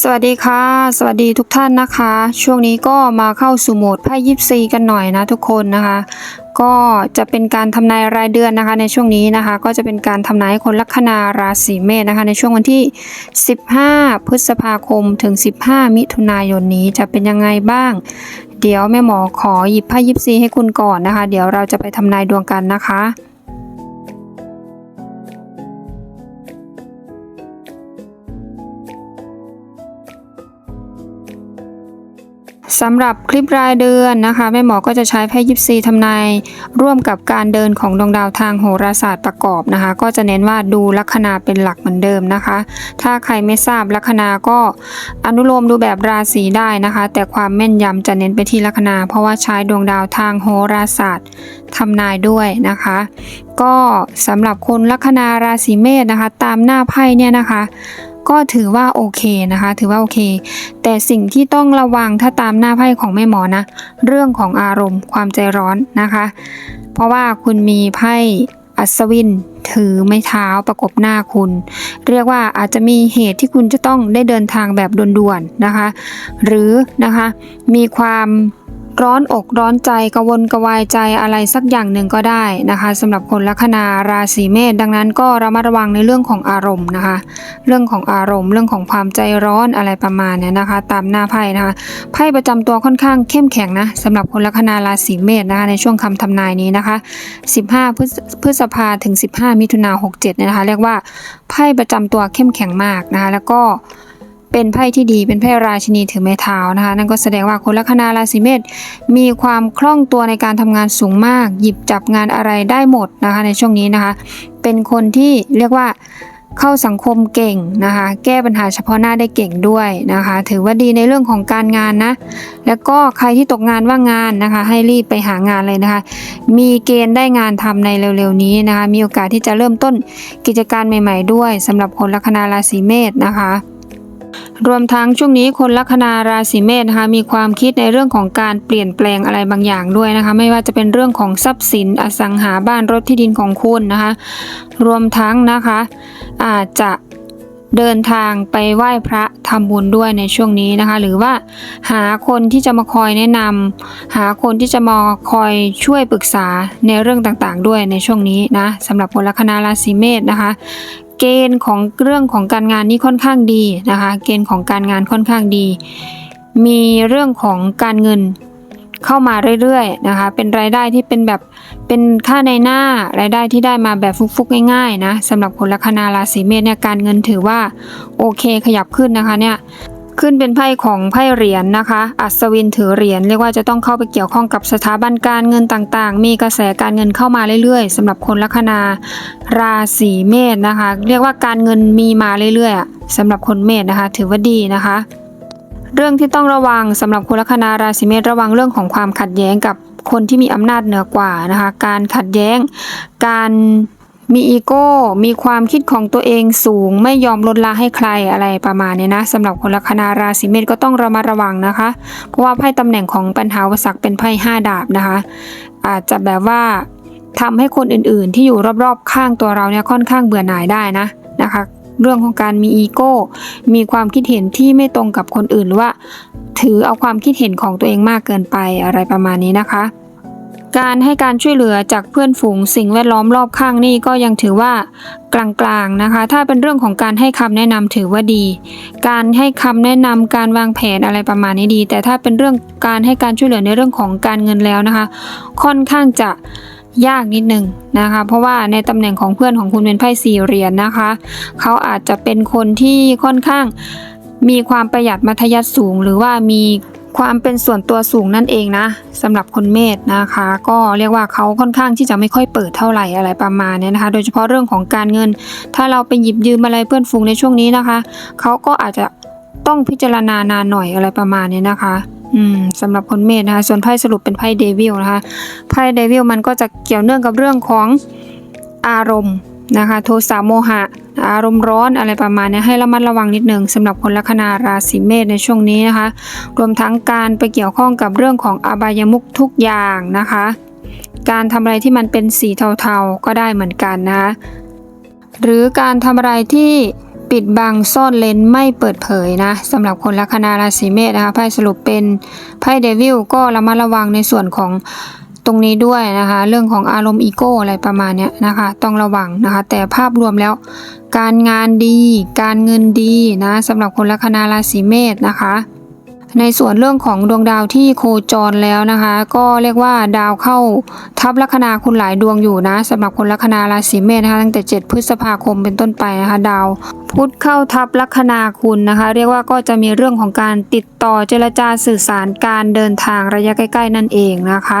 สวัสดีค่ะ สวัสดีทุกท่านนะคะ ช่วงนี้ก็มาเข้าสู่โหมดไพ่ยิปซีกันหน่อยนะทุกคนนะคะ ก็จะเป็นการทำนายรายเดือนนะคะ ในช่วงนี้นะคะ ก็จะเป็นการทำนายคนลัคนาราศีเมษนะคะ ในช่วงวันที่ 15 พฤษภาคมถึง 15 มิถุนายนนี้จะเป็นยังไงบ้าง เดี๋ยวแม่หมอขอหยิบไพ่ยิปซีให้คุณก่อนนะคะ เดี๋ยวเราจะไปทำนายดวงกันนะคะ สำหรับคลิปรายเดือนนะคะแม่หมอก็จะใช้ไพ่ยิปซีทำนายร่วมกับการเดินของดวงดาวทางโหราศาสตร์ประกอบนะคะ ก็จะเน้นว่าดูลัคนาเป็นหลักเหมือนเดิมนะคะ ถ้าใครไม่ทราบลัคนาก็อนุโลมดูแบบราศีได้นะคะ แต่ความแม่นยำจะเน้นไปที่ลัคนา เพราะว่าใช้ดวงดาวทางโหราศาสตร์ทำนายด้วยนะคะ ก็สำหรับคนลัคนาราศีเมษนะคะ ตามหน้าไพ่เนี่ยนะคะ ก็ถือว่าโอเคนะคะ ถือว่าโอเค แต่สิ่งที่ต้องระวังถ้าตามหน้าไพ่ของแม่หมอนะ เรื่องของอารมณ์ความใจร้อนนะคะ เพราะว่าคุณมีไพ่อัศวินถือไม้เท้าประกบหน้าคุณ เรียกว่าอาจจะมีเหตุที่คุณจะต้องได้เดินทางแบบด่วนๆนะคะ หรือนะคะมีความ ร้อนอกร้อนใจกระวนกวายใจอะไรสักอย่างหนึ่งก็ได้นะคะสำหรับคนลัคนาราศีเมษดังนั้นก็ระมัดระวังในเรื่องของอารมณ์นะคะ เรื่องของอารมณ์ เรื่องของความใจร้อนอะไรประมาณเนี้ยนะคะ ตามหน้าไพ่นะคะไพ่ประจำตัวค่อนข้างเข้มแข็งนะสำหรับคนลัคนาราศีเมษนะคะในช่วงคำทำนายนี้นะคะ 15 พฤษภาถึง 15 มิถุนา67เนี่ยนะคะ เรียกว่าไพ่ประจำตัวเข้มแข็งมากนะคะ แล้วก็ เป็นไพ่ที่ดีเป็นไพ่ราชินีถือไม้เท้านะคะ นั่นก็แสดงว่าคนลัคนาราศีเมษมีความคล่องตัวในการทำงานสูงมาก หยิบจับงานอะไรได้หมดนะคะ ในช่วงนี้นะคะ เป็นคนที่เรียกว่าเข้าสังคมเก่งนะคะ แก้ปัญหาเฉพาะหน้าได้เก่งด้วยนะคะ ถือว่าดีในเรื่องของการงานนะ แล้วก็ใครที่ตกงานว่างงานนะคะ ให้รีบไปหางานเลยนะคะ มีเกณฑ์ได้งานทำในเร็วๆนี้นะคะ มีโอกาสที่จะเริ่มต้นกิจการใหม่ ๆ ด้วยสำหรับคนลัคนาราศีเมษนะคะ รวมทั้งช่วงนี้คนลัคนาราศีเมษนะคะมีความคิดในเรื่องของการเปลี่ยนแปลงอะไรบางอย่างด้วยนะคะ ไม่ว่าจะเป็นเรื่องของทรัพย์สินอสังหาบ้านรถที่ดินของคุณนะคะ รวมทั้งนะคะ อาจจะเดินทางไปไหว้พระทำบุญด้วยในช่วงนี้นะคะ หรือว่าหาคนที่จะมาคอยแนะนำหาคนที่จะมาคอยช่วยปรึกษาในเรื่องต่างๆ ด้วยในช่วงนี้นะสำหรับคนลัคนาราศีเมษนะคะ เกณฑ์ของเรื่องของการงานนี่ค่อนข้างดีนะคะ เกณฑ์ของการงานค่อนข้างดี มีเรื่องของการเงินเข้ามาเรื่อยๆนะคะ เป็นรายได้ที่เป็นแบบเป็นค่าในหน้ารายได้ที่ได้มาแบบฟุกๆง่ายๆนะสำหรับคนลัคนาราศีเมษเนี่ยการเงินถือว่าโอเคขยับขึ้นนะคะเนี่ย ขึ้นเป็นไพ่ของไพ่เหรียญนะคะ อัศวินถือเหรียญเรียกว่าจะต้องเข้าไปเกี่ยวข้องกับสถาบันการเงินต่างๆ มีกระแสการเงินเข้ามาเรื่อยๆสำหรับคนลัคนาราศีเมษนะคะ เรียกว่าการเงินมีมาเรื่อยๆอะสำหรับคนเมษนะคะ ถือว่าดีนะคะ เรื่องที่ต้องระวังสำหรับคนลัคนาราศีเมษระวังเรื่องของความขัดแย้งกับคนที่มีอำนาจเหนือกว่านะคะ การขัดแย้งการ มีอีโก้ มีความคิดของตัวเองสูง ไม่ยอมลดละให้ใครอะไรประมาณนี้นะสำหรับคนลัคนาราศีเมษก็ต้องระมัดระวังนะคะ เพราะว่าไพ่ตำแหน่งของปัญหาอุปสรรคเป็นไพ่ห้าดาบนะคะ อาจจะแบบว่าทำให้คนอื่นๆ ที่อยู่รอบๆ ข้างตัวเราเนี่ยค่อนข้างเบื่อหน่ายได้นะนะคะ เรื่องของการมีอีโก้ มีความคิดเห็นที่ไม่ตรงกับคนอื่นหรือว่า ถือเอาความคิดเห็นของตัวเองมากเกินไปอะไรประมาณนี้นะคะ การให้การช่วยเหลือจากเพื่อนฝูงสิ่งแวดล้อมรอบข้างนี่ก็ยังถือว่ากลางๆนะคะ ถ้าเป็นเรื่องของการให้คำแนะนำถือว่าดี การให้คำแนะนำการวางแผนอะไรประมาณนี้ดี แต่ถ้าเป็นเรื่องการให้การช่วยเหลือในเรื่องของการเงินแล้วนะคะ ค่อนข้างจะยากนิดนึงนะคะ เพราะว่าในตำแหน่งของเพื่อนของคุณเป็นไพ่สี่เหรียญนะคะ เขาอาจจะเป็นคนที่ค่อนข้างมีความประหยัดมัธยัสถ์สูง หรือว่ามี ความเป็นส่วนตัวสูงนั่นเองนะสำหรับคนเมษนะคะ ก็เรียกว่าเขาค่อนข้างที่จะไม่ค่อยเปิดเท่าไหร่อะไรประมาณเนี้ยนะคะ โดยเฉพาะเรื่องของการเงิน ถ้าเราไปหยิบยืมอะไรเพื่อนฝูงในช่วงนี้นะคะเขาก็อาจจะต้องพิจารณานานหน่อยอะไรประมาณเนี้ยนะคะสำหรับคนเมษนะคะ ส่วนไพ่สรุปเป็นไพ่เดวิลนะคะไพ่เดวิลมันก็จะเกี่ยวเนื่องกับเรื่องของอารมณ์ นะคะ โทสะโมหะ อารมณ์ร้อนอะไรประมาณนี้ให้ระมัดระวังนิดหนึ่งสำหรับคนลัคนาราศีเมษในช่วงนี้นะคะ รวมทั้งการไปเกี่ยวข้องกับเรื่องของอบายมุขทุกอย่างนะคะ การทำอะไรที่มันเป็นสีเทาๆก็ได้เหมือนกันนะะหรือการทำอะไรที่ปิดบังซ่อนเลนไม่เปิดเผยนะสำหรับคนลัคนาราศีเมษนะคะไพ่สรุปเป็นไพ่เดวิลก็ระมัดระวังในส่วนของ ตรงนี้ด้วยนะคะ เรื่องของอารมณ์อีโก้อะไรประมาณเนี้ยนะคะ ต้องระวังนะคะ แต่ภาพรวมแล้ว การงานดี การเงินดีนะสำหรับคนลัคนาราศีเมษนะคะในส่วนเรื่องของดวงดาวที่โคจรแล้วนะคะ ก็เรียกว่าดาวเข้าทับลัคนาคุณหลายดวงอยู่นะสำหรับคนลัคนาราศีเมษนะคะตั้งแต่ 7 พฤษภาคมเป็นต้นไปนะคะ ดาว พุธเข้าทับลัคนาคุณนะคะ เรียกว่าก็จะมีเรื่องของการติดต่อเจรจาสื่อสารการเดินทางระยะใกล้ ๆ นั่นเองนะคะ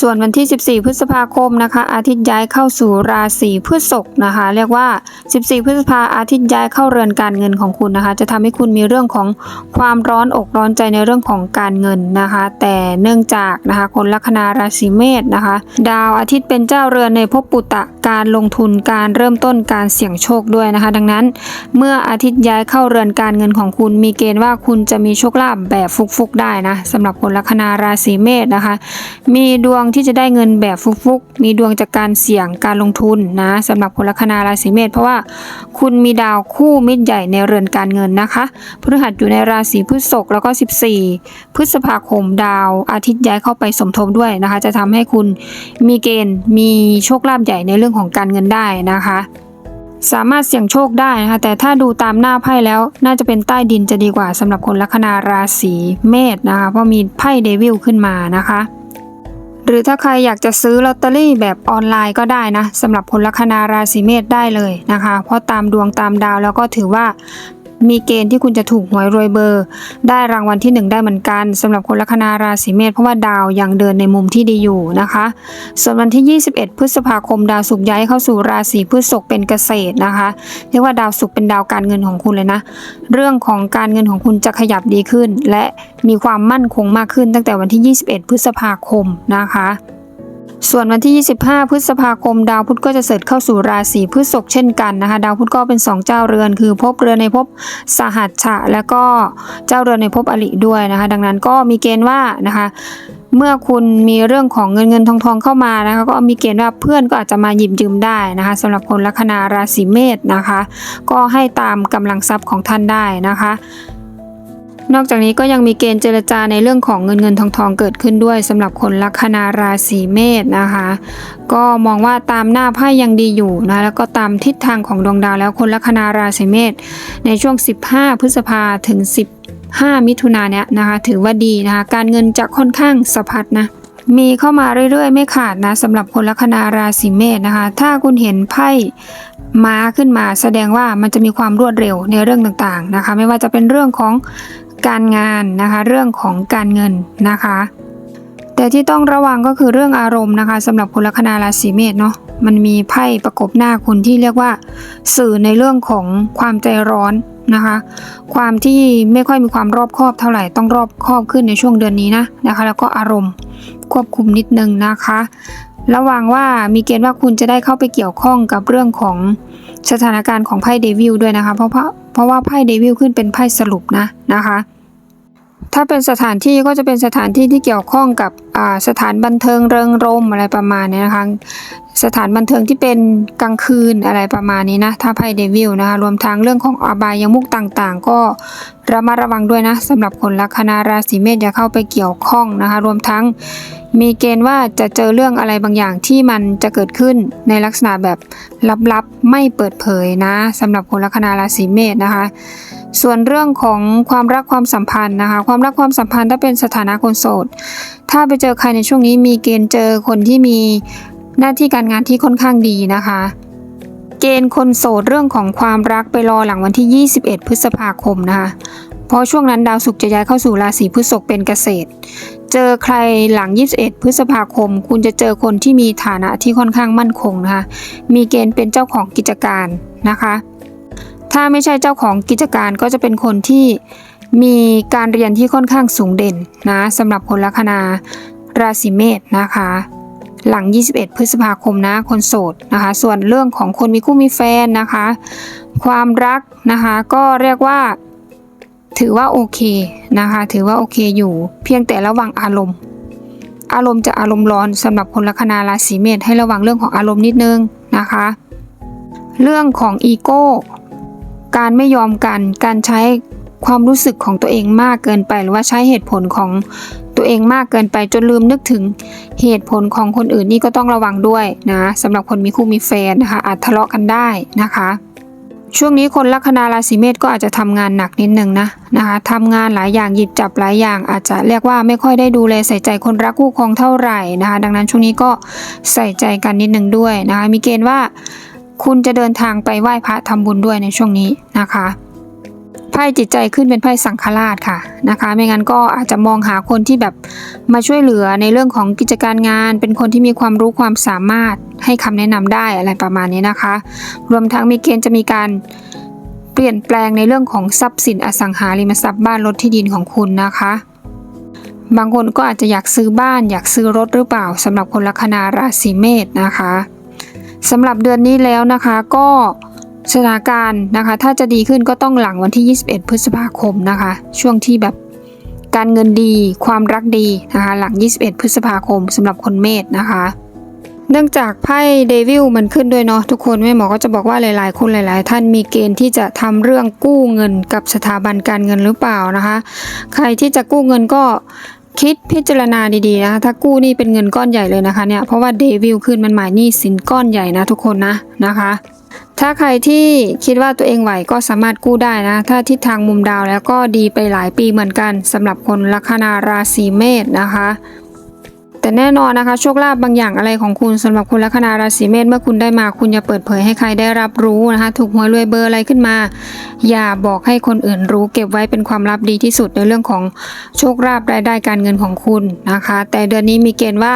ส่วนวันที่ 14 พฤษภาคมนะคะ อาทิตย์ย้ายเข้าสู่ราศีพฤษภนะคะ เรียกว่า 14 พฤษภาอาทิตย์ย้ายเข้าเรือนการเงินของคุณนะคะ จะทำให้คุณมีเรื่องของความร้อนอกร้อนใจในเรื่องของการเงินนะคะ แต่เนื่องจากนะคะคนลัคนาราศีเมษนะคะ ดาวอาทิตย์เป็นเจ้าเรือนในภพปุตตะการลงทุนการเริ่มต้นการเสี่ยงโชคด้วยนะคะ ดังนั้น เมื่ออาทิตย์ย้ายเข้าเรือนการเงินของคุณ มีเกณฑ์ว่าคุณจะมีโชคลาภแบบฟุกๆได้นะสำหรับคนลัคนาราศีเมษนะคะ มีดวงที่จะได้เงินแบบฟุกๆ มีดวงจากการเสี่ยงการลงทุนนะสำหรับคนลัคนาราศีเมษเพราะว่าคุณมีดาวคู่มิตรใหญ่ในเรือนการเงินนะคะพฤหัสอยู่ในราศีพฤษภแล้วก็ 14 พฤษภาคมดาวอาทิตย์ย้ายเข้าไปสมทบด้วยนะคะ จะทำให้คุณมีเกณฑ์มีโชคลาภใหญ่ในเรื่องของการเงินได้นะคะสามารถเสี่ยงโชคได้นะคะแต่ถ้าดูตามหน้าไพ่แล้วน่าจะเป็นใต้ดินจะดีกว่าสำหรับคนลัคนาราศีเมษนะคะเพราะมีไพ่เดวิลขึ้นมานะคะ หรือถ้าใครอยากจะซื้อลอตเตอรี่แบบออนไลน์ก็ได้นะสำหรับคนลัคนาราศีเมษได้เลยนะคะ เพราะตามดวงตามดาวแล้วก็ถือว่า มีเกณฑ์ที่คุณจะถูกหวยรวยเบอร์ ได้รางวัลที่หนึ่งได้เหมือนกันสำหรับคนลัคนาราศีเมษเพราะว่าดาวยังเดินในมุมที่ดีอยู่นะคะ ส่วนวันที่ 21 พฤษภาคมดาวศุกร์ย้ายเข้าสู่ราศีพฤษภเป็นเกษตรนะคะเรียกว่าดาวศุกร์เป็นดาวการเงินของคุณเลยนะ เรื่องของการเงินของคุณจะขยับดีขึ้น และมีความมั่นคงมากขึ้นตั้งแต่วันที่ 21 พฤษภาคมนะคะ ส่วนวันที่ 25 พฤษภาคม ดาวพุธก็จะเสด็จเข้าสู่ราศีพฤษภเช่นกันนะคะ ดาวพุธก็เป็น 2 เจ้าเรือน คือภพเรือนในภพสหัชชะและก็เจ้าเรือนในภพอริด้วยนะคะ ดังนั้นก็มีเกณฑ์ว่านะคะเมื่อคุณมีเรื่องของเงินเงินทองทองเข้ามานะคะก็มีเกณฑ์ว่าเพื่อนก็อาจจะมาหยิบยืมได้นะคะสำหรับคนลัคนาราศีเมษนะคะ ก็ให้ตามกำลังทรัพย์ของท่านได้นะคะ นอกจากนี้ก็ยังมีเกณฑ์เจรจาในเรื่องของเงินเงินทองทองเกิดขึ้นด้วยสำหรับคนลัคนาราศีเมษนะคะ ก็มองว่าตามหน้าไพ่ยังดีอยู่นะแล้วก็ตามทิศทางของดวงดาวแล้วคนลัคนาราศีเมษในช่วง 15 พฤษภาถึง 15 มิถุนาเนี่ยนะคะถือว่าดีนะคะการเงินจะค่อนข้างสะพัดนะมีเข้ามาเรื่อยๆ ไม่ขาดนะสำหรับคนลัคนาราศีเมษนะคะ ถ้าคุณเห็นไพ่ม้าขึ้นมา แสดงว่ามันจะมีความรวดเร็วในเรื่องต่างๆนะคะ ไม่ว่าจะเป็นเรื่องของ การงานนะคะ เรื่องของการเงินนะคะ แต่ที่ต้องระวังก็คือเรื่องอารมณ์นะคะสำหรับคนลัคนาราศีเมษเนาะมันมีไพ่ประกบหน้าคุณที่เรียกว่า สื่อในเรื่องของความใจร้อนนะคะ ความที่ไม่ค่อยมีความรอบคอบเท่าไหร่ต้องรอบคอบขึ้นในช่วงเดือนนี้นะนะคะ แล้วก็อารมณ์ควบคุมนิดนึงนะคะ ระวังว่ามีเกณฑ์ว่าคุณจะได้เข้าไปเกี่ยวข้องกับเรื่องของสถานการณ์ของไพ่เดวิลด้วยนะคะ เพราะเพราะเพราะว่าไพ่เดวิลขึ้นเป็นไพ่สรุปนะนะคะ ถ้าเป็นสถานที่ก็จะเป็นสถานที่ที่เกี่ยวข้องกับสถานบันเทิงเริงรมอะไรประมาณนี้นะคะ สถานบันเทิงที่เป็นกลางคืนอะไรประมาณนี้นะถ้าไพ่เดวิลนะคะรวมทั้งเรื่องของอบายมุกต่างๆ ก็ระมัดระวังด้วยนะสำหรับคนลัคนาราศีเมษอย่าเข้าไปเกี่ยวข้องนะคะ รวมทั้งมีเกณฑ์ว่าจะเจอเรื่องอะไรบางอย่างที่มันจะเกิดขึ้นในลักษณะแบบลับๆไม่เปิดเผยนะสำหรับคนลัคนาราศีเมษนะคะ ส่วนเรื่องของความรักความสัมพันธ์นะคะ ความรักความสัมพันธ์ถ้าเป็นสถานะคนโสด ถ้าไปเจอใครในช่วงนี้มีเกณฑ์เจอคนที่มีหน้าที่การงานที่ค่อนข้างดีนะคะ เกณฑ์คนโสดเรื่องของความรักไปรอหลังวันที่ 21 พฤษภาคมนะคะ เพราะช่วงนั้นดาวศุกร์จะย้ายเข้าสู่ราศีพฤษภเป็นเกษตร เจอใครหลัง 21 พฤษภาคม คุณจะเจอคนที่มีฐานะที่ค่อนข้างมั่นคงนะคะ มีเกณฑ์เป็นเจ้าของกิจการนะคะ ถ้าไม่ใช่เจ้าของกิจการก็จะเป็นคนที่มีการเรียนที่ค่อนข้างสูงเด่นนะสำหรับคนลัคนาราศีเมษนะคะ หลัง 21 พฤษภาคมนะคนโสดนะคะ ส่วนเรื่องของคนมีคู่มีแฟนนะคะ ความรักนะคะก็เรียกว่าถือว่าโอเคนะคะ ถือว่าโอเคอยู่ เพียงแต่ระวังอารมณ์ อารมณ์จะอารมณ์ร้อนสำหรับคนลัคนาราศีเมษให้ระวังเรื่องของอารมณ์นิดนึงนะคะ เรื่องของอีโก้ การไม่ยอมกัน การใช้ความรู้สึกของตัวเองมากเกินไป หรือว่าใช้เหตุผลของตัวเองมากเกินไปจนลืมนึกถึงเหตุผลของคนอื่นนี่ก็ต้องระวังด้วยนะสำหรับคนมีคู่มีแฟนนะคะอาจทะเลาะกันได้นะคะ ช่วงนี้คนลัคนาราศีเมษก็อาจจะทำงานหนักนิดนึงนะนะคะทำงานหลายอย่างหยิบจับหลายอย่าง อาจจะเรียกว่าไม่ค่อยได้ดูแลใส่ใจคนรักคู่ครองเท่าไหร่นะคะ ดังนั้นช่วงนี้ก็ใส่ใจกันนิดนึงด้วยนะคะมีเกณฑ์ว่า คุณจะเดินทางไปไหว้พระทำบุญด้วยในช่วงนี้นะคะไพ่จิตใจขึ้นเป็นไพ่สังฆราชค่ะนะคะ ไม่งั้นก็อาจจะมองหาคนที่แบบมาช่วยเหลือในเรื่องของกิจการงาน เป็นคนที่มีความรู้ความสามารถให้คำแนะนำได้อะไรประมาณนี้นะคะ รวมทั้งมีเกณฑ์จะมีการเปลี่ยนแปลงในเรื่องของทรัพย์สินอสังหาริมทรัพย์บ้านรถที่ดินของคุณนะคะ บางคนก็อาจจะอยากซื้อบ้านอยากซื้อรถหรือเปล่าสำหรับคนลัคนาราศีเมษนะคะ สำหรับเดือนนี้แล้วนะคะก็สถานการณ์นะคะ ถ้าจะดีขึ้นก็ต้องหลังวันที่ 21 พฤษภาคมนะคะ ช่วงที่แบบการเงินดีความรักดีนะคะหลัง 21 พฤษภาคมสำหรับคนเมษนะคะ เนื่องจากไพ่เดวิลมันขึ้นด้วยเนาะทุกคนแม่หมอก็จะบอกว่าหลาย ๆ คนหลาย ๆ ท่านมีเกณฑ์ที่จะทำเรื่องกู้เงินกับสถาบันการเงินหรือเปล่านะคะ ใครที่จะกู้เงินก็ คิดพิจารณาดีๆนะคะถ้ากู้นี่เป็นเงินก้อนใหญ่เลยนะคะเนี่ยเพราะว่าเดวิลขึ้นมันหมายหนี้สินก้อนใหญ่นะทุกคนนะนะคะถ้าใครที่คิดว่าตัวเองไหวก็สามารถกู้ได้นะ ถ้าทิศทางมุมดาวแล้วก็ดีไปหลายปีเหมือนกันสำหรับคนลัคนาราศีเมษนะคะ แต่แน่นอนนะคะโชคลาภบางอย่างอะไรของคุณสำหรับคุณลัคนาราศีเมษเมื่อคุณได้มาคุณอย่าเปิดเผยให้ใครได้รับรู้นะคะ ถูกหวยรวยเบอร์อะไรขึ้นมา อย่าบอกให้คนอื่นรู้เก็บไว้เป็นความลับดีที่สุดในเรื่องของโชคลาภรายได้การเงินของคุณนะคะ แต่เดือนนี้มีเกณฑ์ว่า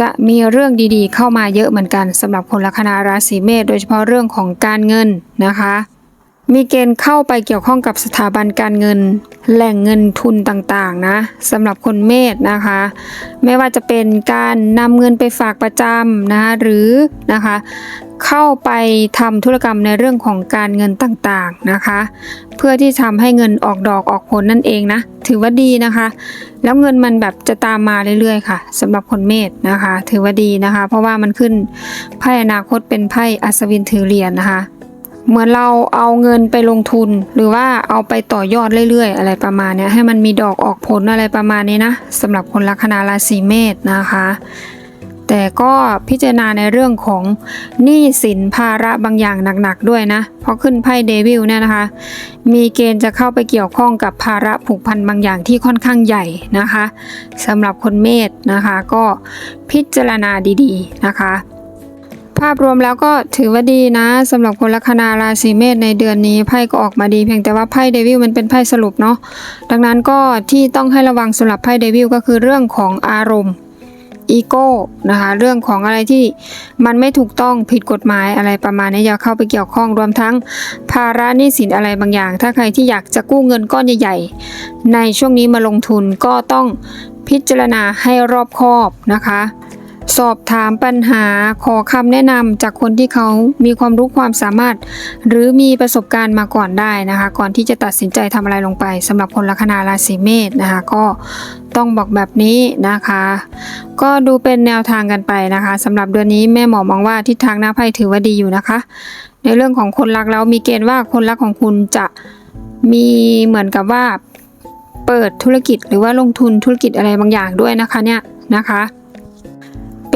จะมีเรื่องดีๆ เข้ามาเยอะเหมือนกันสำหรับคนลัคนาราศีเมษโดยเฉพาะเรื่องของการเงินนะคะ มีเกณฑ์เข้าไปเกี่ยวข้องกับสถาบันการเงิน แหล่งเงินทุนต่างๆนะสำหรับคนเมษนะคะ ไม่ว่าจะเป็นการนำเงินไปฝากประจำนะคะหรือนะคะเข้าไปทำธุรกรรมในเรื่องของการเงินต่างๆนะคะ เพื่อที่ทำให้เงินออกดอกออกผลนั่นเองนะ ถือว่าดีนะคะ แล้วเงินมันแบบจะตามมาเรื่อยๆค่ะสำหรับคนเมษนะคะ ถือว่าดีนะคะ เพราะว่ามันขึ้นไพ่อนาคตเป็นไพ่อัศวินถือเหรียญนะคะ เหมือนเราเอาเงินไปลงทุน หรือว่าเอาไปต่อยอดเรื่อยๆ อะไรประมาณนี้ให้มันมีดอกออกผลอะไรประมาณนี้นะสำหรับคนลัคนาราศีเมษนะคะ แต่ก็พิจารณาในเรื่องของหนี้สินภาระบางอย่างหนักๆด้วยนะเพราะขึ้นไพ่เดวิลเนี่ยนะคะ มีเกณฑ์จะเข้าไปเกี่ยวข้องกับภาระผูกพันบางอย่างที่ค่อนข้างใหญ่นะคะสำหรับคนเมษนะคะ ก็พิจารณาดีๆนะคะ ภาพรวมแล้วก็ถือว่าดีนะสำหรับคนลัคนาราศีเมษในเดือนนี้ไพ่ก็ออกมาดีเพียงแต่ว่าไพ่เดวิลมันเป็นไพ่สรุปเนาะดังนั้นก็ที่ต้องให้ระวังสำหรับไพ่เดวิลก็คือเรื่องของอารมณ์อีโก้นะคะเรื่องของอะไรที่มันไม่ถูกต้องผิดกฎหมายอะไรประมาณนี้อย่าเข้าไปเกี่ยวข้องรวมทั้งภาระหนี้สินอะไรบางอย่าง ถ้าใครที่อยากจะกู้เงินก้อนใหญ่ๆ ในช่วงนี้มาลงทุนก็ต้องพิจารณาให้รอบคอบนะคะ สอบถามปัญหาขอคำแนะนำจากคนที่เขามีความรู้ความสามารถ หรือมีประสบการณ์มาก่อนได้นะคะ ก่อนที่จะตัดสินใจทำอะไรลงไปสำหรับคนลัคนาราศีเมษนะคะ ก็ต้องบอกแบบนี้นะคะ ก็ดูเป็นแนวทางกันไปนะคะสำหรับเดือนนี้แม่หมอมองว่าทิศทางหน้าไพ่ถือว่าดีอยู่นะคะ ในเรื่องของคนรักแล้วมีเกณฑ์ว่าคนรักของคุณจะมีเหมือนกับว่าเปิดธุรกิจหรือว่าลงทุนธุรกิจอะไรบางอย่างด้วยนะคะเนี่ยนะคะ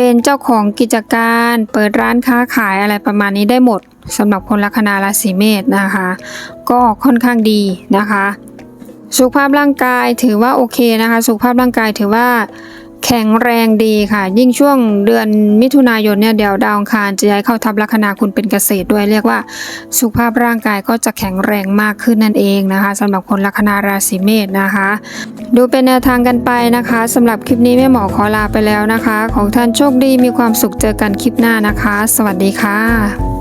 เป็นเจ้าของกิจการเปิดร้านค้าขายอะไรประมาณนี้ได้หมดสำหรับคนลัคนาราศีเมษนะคะ ก็ค่อนข้างดีนะคะ สุขภาพร่างกายถือว่าโอเคนะคะ สุขภาพร่างกายถือว่า แข็งแรงดีค่ะ ยิ่งช่วงเดือนมิถุนายนเนี่ยเดี๋ยวดาวอังคารจะย้ายเข้าทับลัคนาคุณเป็นเกษตรด้วยเรียกว่า สุขภาพร่างกายก็จะแข็งแรงมากขึ้นนั่นเองนะคะสำหรับคนลัคนาราศีเมษนะคะ ดูเป็นแนวทางกันไปนะคะสำหรับคลิปนี้แม่หมอขอลาไปแล้วนะคะ ของท่านโชคดีมีความสุขเจอกันคลิปหน้านะคะ สวัสดีค่ะ